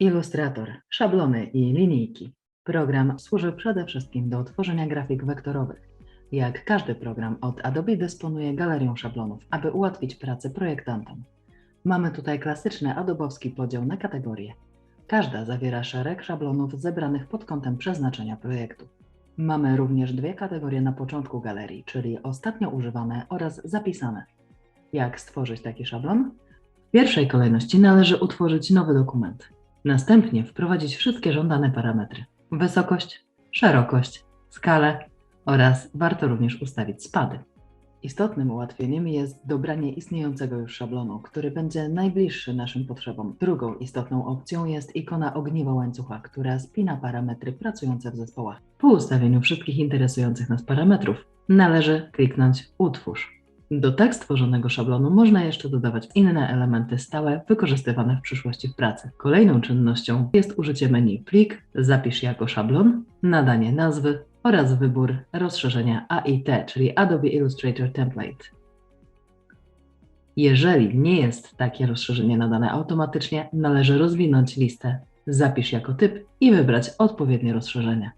Ilustrator, szablony i linijki. Program służy przede wszystkim do tworzenia grafik wektorowych. Jak każdy program od Adobe dysponuje galerią szablonów, aby ułatwić pracę projektantom. Mamy tutaj klasyczny adobowski podział na kategorie. Każda zawiera szereg szablonów zebranych pod kątem przeznaczenia projektu. Mamy również dwie kategorie na początku galerii, czyli ostatnio używane oraz zapisane. Jak stworzyć taki szablon? W pierwszej kolejności należy utworzyć nowy dokument. Następnie wprowadzić wszystkie żądane parametry: wysokość, szerokość, skalę oraz warto również ustawić spady. Istotnym ułatwieniem jest dobranie istniejącego już szablonu, który będzie najbliższy naszym potrzebom. Drugą istotną opcją jest ikona ogniwa łańcucha, która spina parametry pracujące w zespołach. Po ustawieniu wszystkich interesujących nas parametrów należy kliknąć Utwórz. Do tak stworzonego szablonu można jeszcze dodawać inne elementy stałe wykorzystywane w przyszłości w pracy. Kolejną czynnością jest użycie menu Plik, Zapisz jako szablon, nadanie nazwy oraz wybór rozszerzenia AIT, czyli Adobe Illustrator Template. Jeżeli nie jest takie rozszerzenie nadane automatycznie, należy rozwinąć listę Zapisz jako typ i wybrać odpowiednie rozszerzenie.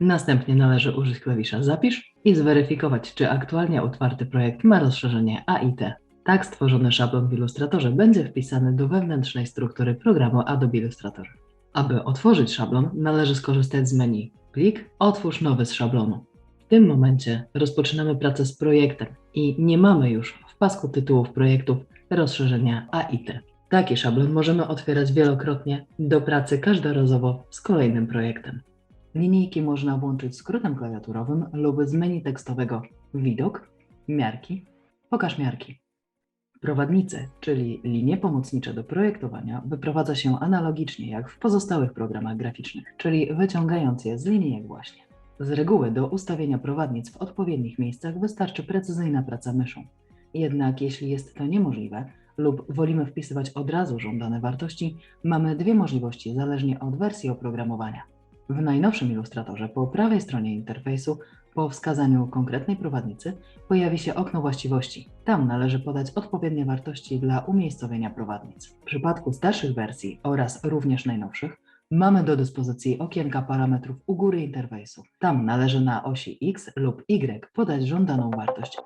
Następnie należy użyć klawisza Zapisz i zweryfikować, czy aktualnie otwarty projekt ma rozszerzenie AIT. Tak stworzony szablon w Illustratorze będzie wpisany do wewnętrznej struktury programu Adobe Illustrator. Aby otworzyć szablon, należy skorzystać z menu Plik, Otwórz nowy z szablonu. W tym momencie rozpoczynamy pracę z projektem i nie mamy już w pasku tytułów projektów rozszerzenia AIT. Taki szablon możemy otwierać wielokrotnie do pracy każdorazowo z kolejnym projektem. Linijki można włączyć skrótem klawiaturowym lub z menu tekstowego Widok, Miarki, Pokaż miarki. Prowadnice, czyli linie pomocnicze do projektowania, wyprowadza się analogicznie jak w pozostałych programach graficznych, czyli wyciągając je z linijek właśnie. Z reguły do ustawienia prowadnic w odpowiednich miejscach wystarczy precyzyjna praca myszą. Jednak jeśli jest to niemożliwe lub wolimy wpisywać od razu żądane wartości, mamy dwie możliwości zależnie od wersji oprogramowania. W najnowszym ilustratorze po prawej stronie interfejsu po wskazaniu konkretnej prowadnicy pojawi się okno właściwości. Tam należy podać odpowiednie wartości dla umiejscowienia prowadnic. W przypadku starszych wersji oraz również najnowszych mamy do dyspozycji okienka parametrów u góry interfejsu. Tam należy na osi X lub Y podać żądaną wartość